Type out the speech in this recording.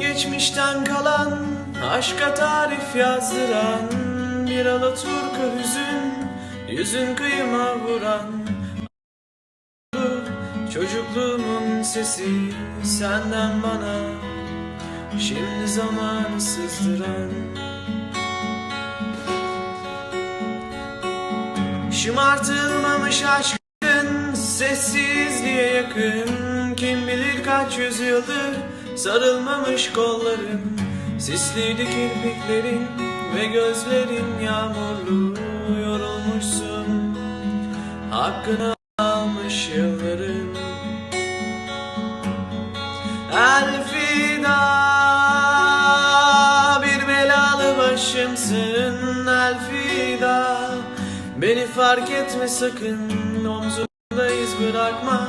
geçmişten kalan Aşka tarif yazdıran Bir alaturka hüzün Yüzün kıyıma vuran. Çocukluğumun sesi senden bana Şimdi zaman sızdıran. Şımartılmamış aşkın sessizliğe yakın kaç yüzyıldır sarılmamış kollarım Sisliydi kirpiklerin ve gözlerin yağmurlu Yorulmuşsun. Hakkını almış yılların. Elfida bir belalı başımsın. Elfida Beni fark etme sakın omzunda iz bırakma